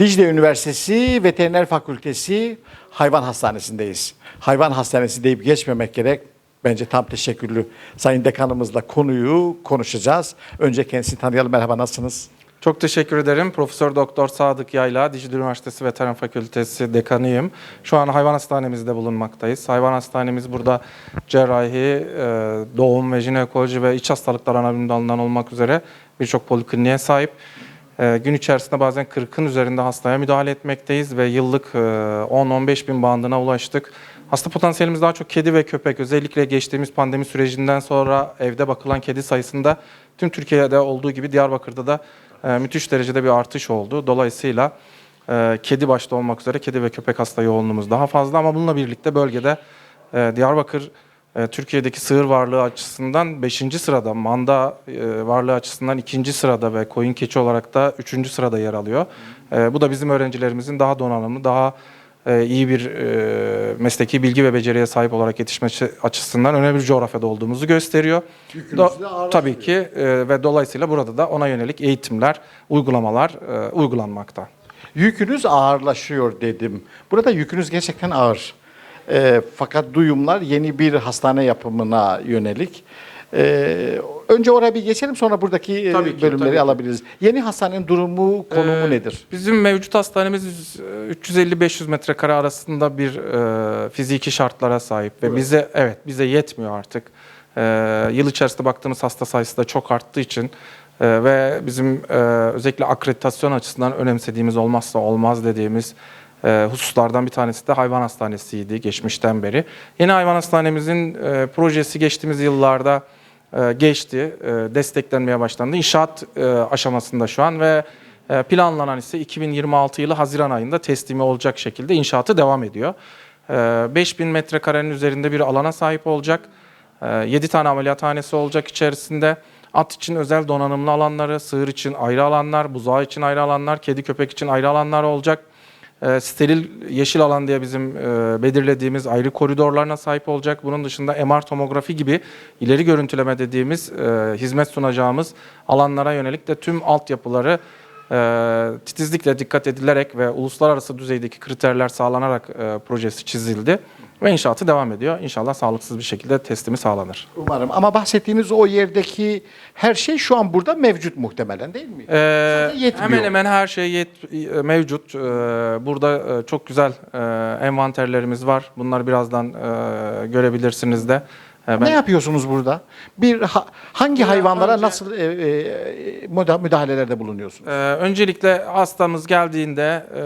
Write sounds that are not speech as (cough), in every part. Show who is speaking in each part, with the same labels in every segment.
Speaker 1: Dicle Üniversitesi Veteriner Fakültesi Hayvan Hastanesi'ndeyiz. Hayvan Hastanesi deyip geçmemek gerek. Bence tam teşekkürlü. Sayın Dekanımızla konuyu konuşacağız. Önce kendisini tanıyalım. Merhaba, nasılsınız?
Speaker 2: Çok teşekkür ederim. Profesör Doktor Sadık Yayla, Dicle Üniversitesi Veteran Fakültesi dekanıyım. Şu an hayvan hastanemizde bulunmaktayız. Hayvan hastanemiz burada cerrahi, e, doğum ve jinekoloji ve iç hastalıklar ana bilim dalından olmak üzere birçok polikliniğe sahip. E, Gün içerisinde bazen 40'ın üzerinde hastaya müdahale etmekteyiz ve yıllık e, 10-15 bin bandına ulaştık. Hasta potansiyelimiz daha çok kedi ve köpek. Özellikle geçtiğimiz pandemi sürecinden sonra evde bakılan kedi sayısında tüm Türkiye'de olduğu gibi Diyarbakır'da da e, müthiş derecede bir artış oldu. Dolayısıyla e, kedi başta olmak üzere kedi ve köpek hasta yoğunluğumuz daha fazla ama bununla birlikte bölgede e, Diyarbakır e, Türkiye'deki sığır varlığı açısından 5. sırada, manda e, varlığı açısından 2. sırada ve koyun keçi olarak da 3. sırada yer alıyor. E, bu da bizim öğrencilerimizin daha donanımlı, daha e, iyi bir e, mesleki bilgi ve beceriye sahip olarak yetişmesi açısından önemli bir coğrafyada olduğumuzu gösteriyor.
Speaker 1: Ağırlaştırıyor.
Speaker 2: tabii ki e, ve dolayısıyla burada da ona yönelik eğitimler, uygulamalar e, uygulanmakta.
Speaker 1: Yükünüz ağırlaşıyor dedim. Burada yükünüz gerçekten ağır. Ee, fakat duyumlar yeni bir hastane yapımına yönelik. Ee, önce oraya bir geçelim sonra buradaki e,
Speaker 2: Tabii ki,
Speaker 1: bölümleri
Speaker 2: tabii
Speaker 1: alabiliriz. Yeni hastanenin durumu, konumu
Speaker 2: Ee,
Speaker 1: nedir?
Speaker 2: Bizim mevcut hastanemiz e, 350-500 metrekare arasında bir e, fiziki şartlara sahip ve bize evet bize yetmiyor artık. E, yıl içerisinde baktığımız hasta sayısı da çok arttığı için e, ve bizim e, özellikle akreditasyon açısından önemsediğimiz olmazsa olmaz dediğimiz e, hususlardan bir tanesi de hayvan hastanesiydi geçmişten beri. Yeni hayvan hastanemizin e, projesi geçtiğimiz yıllarda e, geçti, e, desteklenmeye başlandı. İnşaat aşamasında şu an ve planlanan ise 2026 yılı Haziran ayında teslimi olacak şekilde inşaatı devam ediyor. E, 5000 metrekarenin üzerinde bir alana sahip olacak. 7 tane ameliyathanesi olacak içerisinde. At için özel donanımlı alanları, sığır için ayrı alanlar, buzağı için ayrı alanlar, kedi köpek için ayrı alanlar olacak. E, steril yeşil alan diye bizim e, belirlediğimiz ayrı koridorlarına sahip olacak. Bunun dışında MR tomografi gibi ileri görüntüleme dediğimiz e, hizmet sunacağımız alanlara yönelik de tüm altyapıları e, titizlikle dikkat edilerek ve uluslararası düzeydeki kriterler sağlanarak e, projesi çizildi ve inşaatı devam ediyor. İnşallah sağlıksız bir şekilde teslimi sağlanır.
Speaker 1: Umarım. Ama bahsettiğiniz o yerdeki her şey şu an burada mevcut muhtemelen değil mi?
Speaker 2: Ee,
Speaker 1: yetmiyor.
Speaker 2: hemen hemen her şey yet- e, mevcut. Ee, burada e, çok güzel e, envanterlerimiz var. Bunları birazdan e, görebilirsiniz de. Ben-
Speaker 1: Ne yapıyorsunuz burada? Bir ha- hangi
Speaker 2: Burada
Speaker 1: hayvanlara
Speaker 2: önce-
Speaker 1: nasıl e, e, müda- müdahalelerde bulunuyorsunuz?
Speaker 2: Ee, öncelikle hastamız geldiğinde e,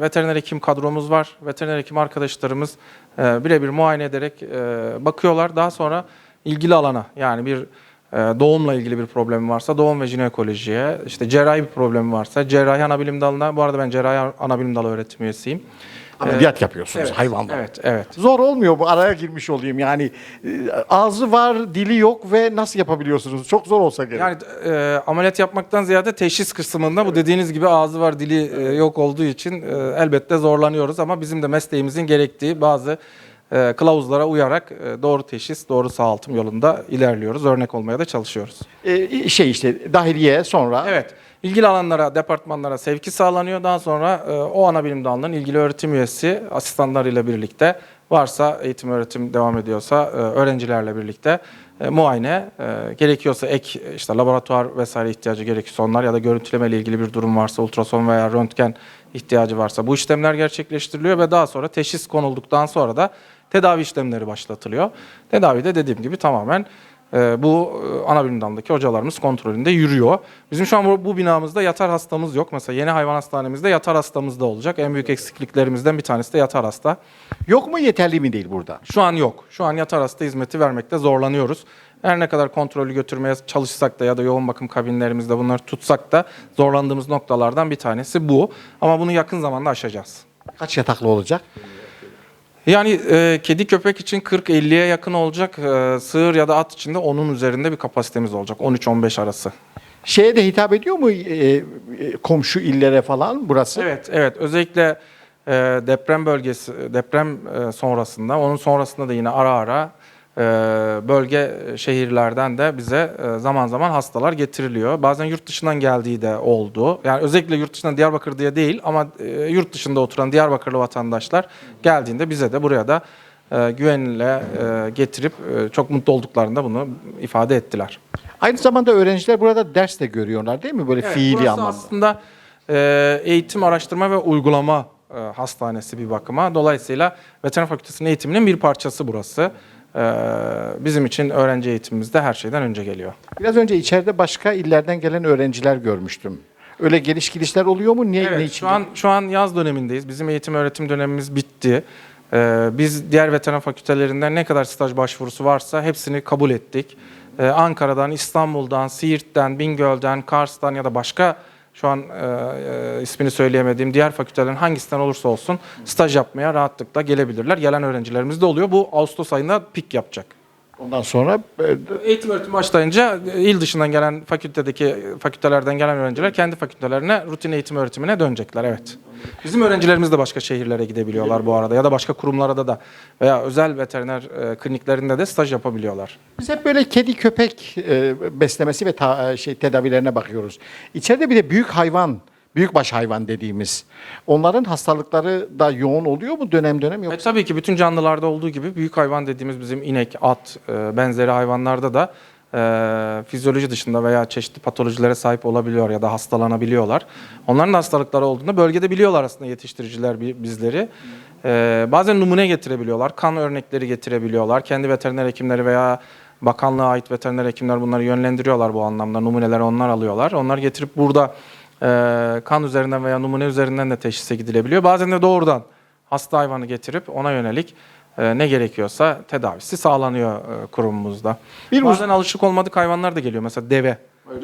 Speaker 2: veteriner hekim kadromuz var. Veteriner hekim arkadaşlarımız e, birebir muayene ederek e, bakıyorlar. Daha sonra ilgili alana yani bir e, doğumla ilgili bir problem varsa doğum ve jinekolojiye, işte cerrahi bir problem varsa cerrahi ana bilim dalına, bu arada ben cerrahi ana bilim dalı öğretim üyesiyim.
Speaker 1: Ameliyat yapıyorsunuz
Speaker 2: Evet,
Speaker 1: hayvanlar.
Speaker 2: Evet, evet.
Speaker 1: Zor olmuyor bu araya girmiş olayım yani e, ağzı var dili yok ve nasıl yapabiliyorsunuz? Çok zor olsa gerek.
Speaker 2: Yani e, ameliyat yapmaktan ziyade teşhis kısmında bu dediğiniz gibi ağzı var dili e, yok olduğu için e, elbette zorlanıyoruz ama bizim de mesleğimizin gerektiği bazı e, kılavuzlara uyarak e, doğru teşhis, doğru sağaltım yolunda ilerliyoruz. Örnek olmaya da çalışıyoruz.
Speaker 1: E, şey işte dahiliye sonra
Speaker 2: Evet. İlgili alanlara, departmanlara sevki sağlanıyor. Daha sonra e, o ana bilim dalının ilgili öğretim üyesi asistanlarıyla birlikte varsa eğitim öğretim devam ediyorsa e, öğrencilerle birlikte e, muayene e, gerekiyorsa ek e, işte laboratuvar vesaire ihtiyacı gerekiyorsa onlar ya da görüntüleme ile ilgili bir durum varsa ultrason veya röntgen ihtiyacı varsa bu işlemler gerçekleştiriliyor ve daha sonra teşhis konulduktan sonra da tedavi işlemleri başlatılıyor. Tedavi de dediğim gibi tamamen e, bu e, ana bilim dalındaki hocalarımız kontrolünde yürüyor. Bizim şu an bu, bu binamızda yatar hastamız yok. Mesela yeni hayvan hastanemizde yatar hastamız da olacak. En büyük eksikliklerimizden bir tanesi de yatar hasta.
Speaker 1: yok mu yeterli mi değil burada?
Speaker 2: Şu an yok. Şu an yatar hasta hizmeti vermekte zorlanıyoruz. Her ne kadar kontrolü götürmeye çalışsak da ya da yoğun bakım kabinlerimizde bunları tutsak da zorlandığımız noktalardan bir tanesi bu. Ama bunu yakın zamanda aşacağız.
Speaker 1: Kaç yataklı olacak?
Speaker 2: Yani e, kedi köpek için 40-50'ye yakın olacak. E, sığır ya da at için de onun üzerinde bir kapasitemiz olacak. 13-15 arası.
Speaker 1: Şeye de hitap ediyor mu e, e, komşu illere falan burası?
Speaker 2: Evet, evet. Özellikle e, deprem bölgesi, deprem e, sonrasında, onun sonrasında da yine ara ara bölge şehirlerden de bize e, zaman zaman hastalar getiriliyor. Bazen yurt dışından geldiği de oldu. Yani özellikle yurt dışından Diyarbakır diye değil ama e, yurt dışında oturan Diyarbakırlı vatandaşlar geldiğinde bize de buraya da e, güvenle e, getirip e, çok mutlu olduklarında bunu ifade ettiler.
Speaker 1: Aynı zamanda öğrenciler burada ders de görüyorlar değil mi? Böyle
Speaker 2: Evet,
Speaker 1: fiili
Speaker 2: burası
Speaker 1: anlamda.
Speaker 2: aslında e, eğitim, araştırma ve uygulama e, hastanesi bir bakıma. Dolayısıyla veteriner fakültesinin eğitiminin bir parçası burası. E, bizim için öğrenci eğitimimizde her şeyden önce geliyor.
Speaker 1: Biraz önce içeride başka illerden gelen öğrenciler görmüştüm. Öyle geliş gidişler oluyor mu? Niye ne
Speaker 2: Evet,
Speaker 1: için?
Speaker 2: şu an şu an yaz dönemindeyiz. Bizim eğitim öğretim dönemimiz bitti. Ee, biz diğer veteran fakültelerinden ne kadar staj başvurusu varsa hepsini kabul ettik. Ee, Ankara'dan, İstanbul'dan, Siirt'ten, Bingöl'den, Kars'tan ya da başka şu an e, e, ismini söyleyemediğim diğer fakültelerin hangisinden olursa olsun staj yapmaya rahatlıkla gelebilirler. Gelen öğrencilerimiz de oluyor. Bu Ağustos ayında pik yapacak.
Speaker 1: Ondan sonra e,
Speaker 2: Eğitim öğretim başlayınca e, il dışından gelen fakültedeki fakültelerden gelen öğrenciler kendi fakültelerine rutin eğitim öğretimine dönecekler evet. Bizim öğrencilerimiz de başka şehirlere gidebiliyorlar bu arada ya da başka kurumlara da veya özel veteriner e, kliniklerinde de staj yapabiliyorlar.
Speaker 1: Biz hep böyle kedi köpek beslemesi ve ta- şey tedavilerine bakıyoruz. İçeride bir de büyük hayvan, büyükbaş hayvan dediğimiz. Onların hastalıkları da yoğun oluyor mu dönem dönem
Speaker 2: E,
Speaker 1: yoksa?
Speaker 2: tabii ki bütün canlılarda olduğu gibi büyük hayvan dediğimiz bizim inek, at e, benzeri hayvanlarda da e, fizyoloji dışında veya çeşitli patolojilere sahip olabiliyor ya da hastalanabiliyorlar. Onların da hastalıkları olduğunda bölgede biliyorlar aslında yetiştiriciler bi- bizleri. E, bazen numune getirebiliyorlar, kan örnekleri getirebiliyorlar. Kendi veteriner hekimleri veya bakanlığa ait veteriner hekimler bunları yönlendiriyorlar bu anlamda. Numuneleri onlar alıyorlar. Onlar getirip burada e, kan üzerinden veya numune üzerinden de teşhise gidilebiliyor. Bazen de doğrudan hasta hayvanı getirip ona yönelik e, ne gerekiyorsa tedavisi sağlanıyor e, kurumumuzda.
Speaker 1: Bir
Speaker 2: Bazen alışık olmadık hayvanlar da geliyor. Mesela deve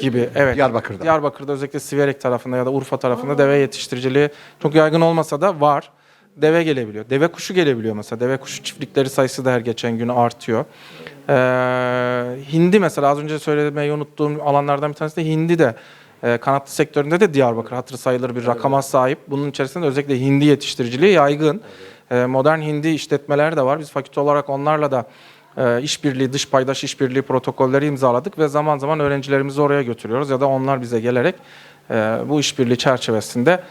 Speaker 2: gibi. Evet.
Speaker 1: Diyarbakır'da.
Speaker 2: Diyarbakır'da özellikle Siverek tarafında ya da Urfa tarafında deve yetiştiriciliği çok yaygın olmasa da var. Deve gelebiliyor. Deve kuşu gelebiliyor mesela. Deve kuşu çiftlikleri sayısı da her geçen gün artıyor. Ee, hindi mesela az önce söylemeyi unuttuğum alanlardan bir tanesi de hindi de e, kanatlı sektöründe de Diyarbakır hatırı sayılır bir rakama sahip. Bunun içerisinde özellikle hindi yetiştiriciliği yaygın. E, modern hindi işletmeleri de var. Biz fakülte olarak onlarla da e, işbirliği, dış paydaş işbirliği protokolleri imzaladık ve zaman zaman öğrencilerimizi oraya götürüyoruz ya da onlar bize gelerek e, bu işbirliği çerçevesinde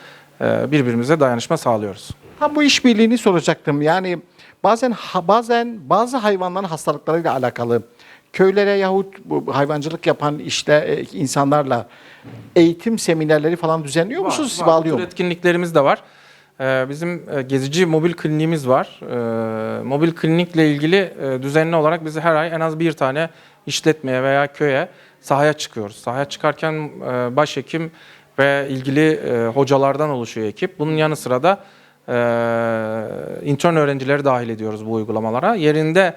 Speaker 2: e, birbirimize dayanışma sağlıyoruz.
Speaker 1: Tam bu işbirliğini soracaktım. Yani bazen ha- bazen bazı hayvanların hastalıklarıyla alakalı köylere yahut bu hayvancılık yapan işte e, insanlarla eğitim seminerleri falan düzenliyor musunuz? Siz
Speaker 2: Var,
Speaker 1: bağlıyor mu?
Speaker 2: etkinliklerimiz de var. Ee, bizim e, gezici mobil kliniğimiz var. Ee, mobil klinikle ilgili e, düzenli olarak biz her ay en az bir tane işletmeye veya köye sahaya çıkıyoruz. Sahaya çıkarken e, başhekim ve ilgili e, hocalardan oluşuyor ekip. Bunun yanı sıra da e, intern öğrencileri dahil ediyoruz bu uygulamalara. Yerinde e,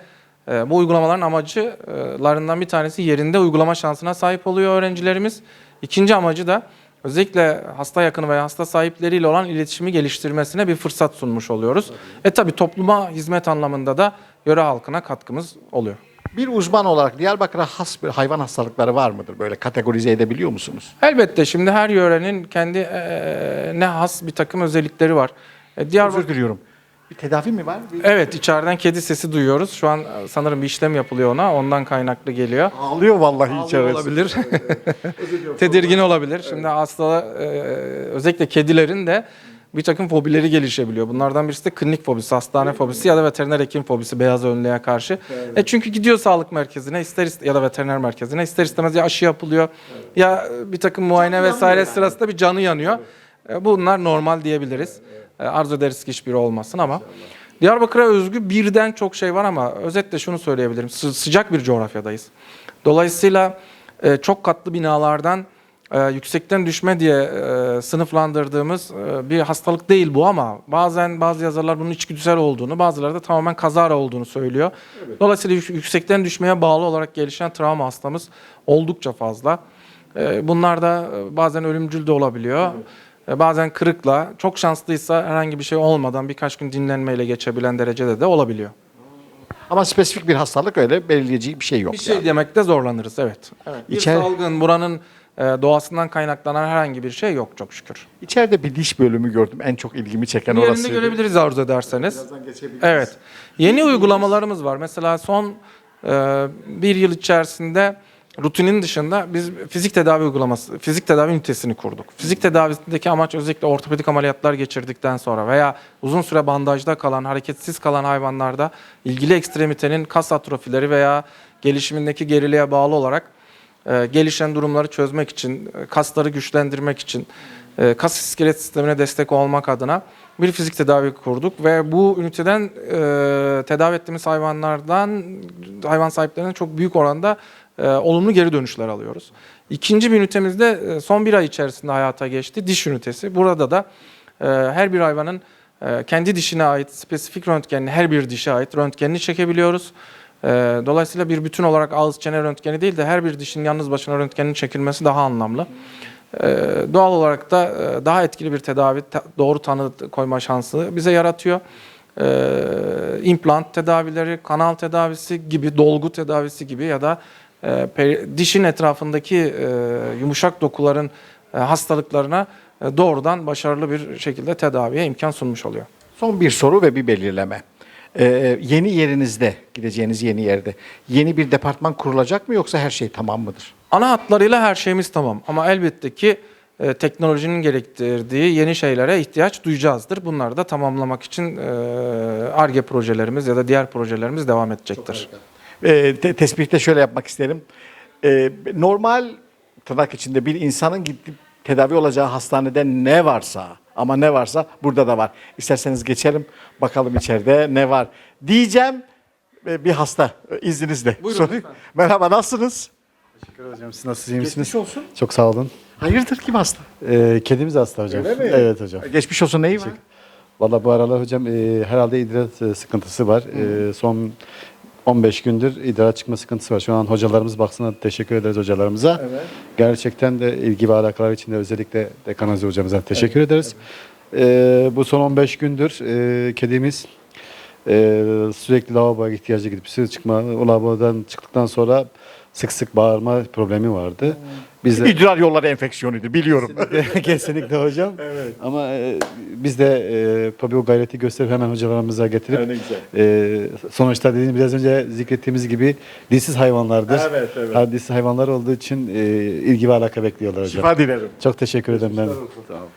Speaker 2: bu uygulamaların amacılarından bir tanesi yerinde uygulama şansına sahip oluyor öğrencilerimiz. İkinci amacı da özellikle hasta yakını veya hasta sahipleriyle olan iletişimi geliştirmesine bir fırsat sunmuş oluyoruz. E tabi topluma hizmet anlamında da yöre halkına katkımız oluyor.
Speaker 1: Bir uzman olarak Diyarbakır'a has bir hayvan hastalıkları var mıdır? Böyle kategorize edebiliyor musunuz?
Speaker 2: Elbette şimdi her yörenin kendi e, ne has bir takım özellikleri var. E, Diyarbakır
Speaker 1: Özür diliyorum. Bir tedavi mi var? Bir...
Speaker 2: Evet içeriden kedi sesi duyuyoruz. Şu an sanırım bir işlem yapılıyor ona. Ondan kaynaklı geliyor.
Speaker 1: Ağlıyor vallahi içerisi.
Speaker 2: olabilir. (laughs) Tedirgin olabilir. Şimdi hasta e, özellikle kedilerin de bir takım fobileri gelişebiliyor. Bunlardan birisi de klinik fobisi, hastane fobisi ya da veteriner hekim fobisi beyaz önlüğe karşı. E çünkü gidiyor sağlık merkezine ister iste- ya da veteriner merkezine ister istemez ya aşı yapılıyor ya bir takım muayene vesaire sırasında bir canı yanıyor. E, bunlar normal diyebiliriz. E, arzu ederiz ki hiçbiri olmasın ama Diyarbakır'a özgü birden çok şey var ama özetle şunu söyleyebilirim. Sı- sıcak bir coğrafyadayız. Dolayısıyla e, çok katlı binalardan e, yüksekten düşme diye e, sınıflandırdığımız e, bir hastalık değil bu ama bazen bazı yazarlar bunun içgüdüsel olduğunu, bazıları da tamamen kazara olduğunu söylüyor. Dolayısıyla yük- yüksekten düşmeye bağlı olarak gelişen travma hastamız oldukça fazla. E, bunlar da e, bazen ölümcül de olabiliyor. E, Bazen kırıkla, çok şanslıysa herhangi bir şey olmadan birkaç gün dinlenmeyle geçebilen derecede de olabiliyor.
Speaker 1: Ama spesifik bir hastalık öyle belirleyici bir şey yok.
Speaker 2: Bir şey
Speaker 1: yani.
Speaker 2: demekte zorlanırız evet. evet. Bir
Speaker 1: İçer-
Speaker 2: salgın buranın e, doğasından kaynaklanan herhangi bir şey yok çok şükür.
Speaker 1: İçeride bir diş bölümü gördüm. En çok ilgimi çeken
Speaker 2: Yerinde
Speaker 1: orası.
Speaker 2: görebiliriz arzu ederseniz.
Speaker 1: Birazdan geçebiliriz.
Speaker 2: Evet. Yeni uygulamalarımız var. Mesela son e, bir yıl içerisinde rutinin dışında biz fizik tedavi uygulaması, fizik tedavi ünitesini kurduk. Fizik tedavisindeki amaç özellikle ortopedik ameliyatlar geçirdikten sonra veya uzun süre bandajda kalan, hareketsiz kalan hayvanlarda ilgili ekstremitenin kas atrofileri veya gelişimindeki geriliğe bağlı olarak e, gelişen durumları çözmek için, e, kasları güçlendirmek için, e, kas iskelet sistemine destek olmak adına bir fizik tedavi kurduk ve bu üniteden e, tedavi ettiğimiz hayvanlardan, hayvan sahiplerinden çok büyük oranda e, olumlu geri dönüşler alıyoruz. İkinci bir ünitemiz de e, son bir ay içerisinde hayata geçti. Diş ünitesi. Burada da e, her bir hayvanın e, kendi dişine ait spesifik röntgenini, her bir dişe ait röntgenini çekebiliyoruz. E, dolayısıyla bir bütün olarak ağız çene röntgeni değil de her bir dişin yalnız başına röntgenin çekilmesi daha anlamlı. E, doğal olarak da e, daha etkili bir tedavi, ta- doğru tanı koyma şansı bize yaratıyor. E, implant tedavileri, kanal tedavisi gibi, dolgu tedavisi gibi ya da dişin etrafındaki e, yumuşak dokuların e, hastalıklarına e, doğrudan başarılı bir şekilde tedaviye imkan sunmuş oluyor.
Speaker 1: Son bir soru ve bir belirleme. Ee, yeni yerinizde, gideceğiniz yeni yerde yeni bir departman kurulacak mı yoksa her şey tamam mıdır?
Speaker 2: Ana hatlarıyla her şeyimiz tamam ama elbette ki e, teknolojinin gerektirdiği yeni şeylere ihtiyaç duyacağızdır. Bunları da tamamlamak için e, ARGE projelerimiz ya da diğer projelerimiz devam edecektir.
Speaker 1: Ee, te- tespihte şöyle yapmak isterim. Ee, normal tırnak içinde bir insanın gidip tedavi olacağı hastanede ne varsa ama ne varsa burada da var. İsterseniz geçelim bakalım içeride ne var. Diyeceğim e, bir hasta e, izninizle.
Speaker 2: Buyurun lütfen.
Speaker 1: Merhaba nasılsınız?
Speaker 3: Teşekkür hocam. Siz nasılsınız? iyi misiniz?
Speaker 1: Geçmiş olsun.
Speaker 3: Çok sağ olun.
Speaker 1: Hayırdır kim hasta?
Speaker 3: Ee, kedimiz hasta hocam.
Speaker 1: Öyle mi?
Speaker 3: Evet hocam.
Speaker 1: Geçmiş olsun neyi var?
Speaker 3: Valla bu aralar hocam e, herhalde idrar e, sıkıntısı var. E, son 15 gündür idrar çıkma sıkıntısı var. Şu an hocalarımız baksana teşekkür ederiz hocalarımıza.
Speaker 1: Evet.
Speaker 3: Gerçekten de ilgi ve alakalar için de özellikle Dekanazi hocamıza teşekkür ederiz. E, bu son 15 gündür e, kedimiz e, sürekli lavaboya ihtiyacı gidip sürekli çıkma, o lavabodan çıktıktan sonra sık sık bağırma problemi vardı. Biz de
Speaker 1: İdrar yolları enfeksiyonuydu biliyorum.
Speaker 3: Kesinlikle (laughs) hocam. Ama e, biz de e, tabii o gayreti gösterip hemen hocalarımıza getirip
Speaker 1: Evet, ne güzel.
Speaker 3: e, sonuçta dediğim biraz önce zikrettiğimiz gibi dilsiz hayvanlardır.
Speaker 1: Evet, evet.
Speaker 3: Ha, dilsiz hayvanlar olduğu için e, ilgi ve alaka bekliyorlar hocam.
Speaker 1: Şifa dilerim.
Speaker 3: Çok teşekkür ederim ben.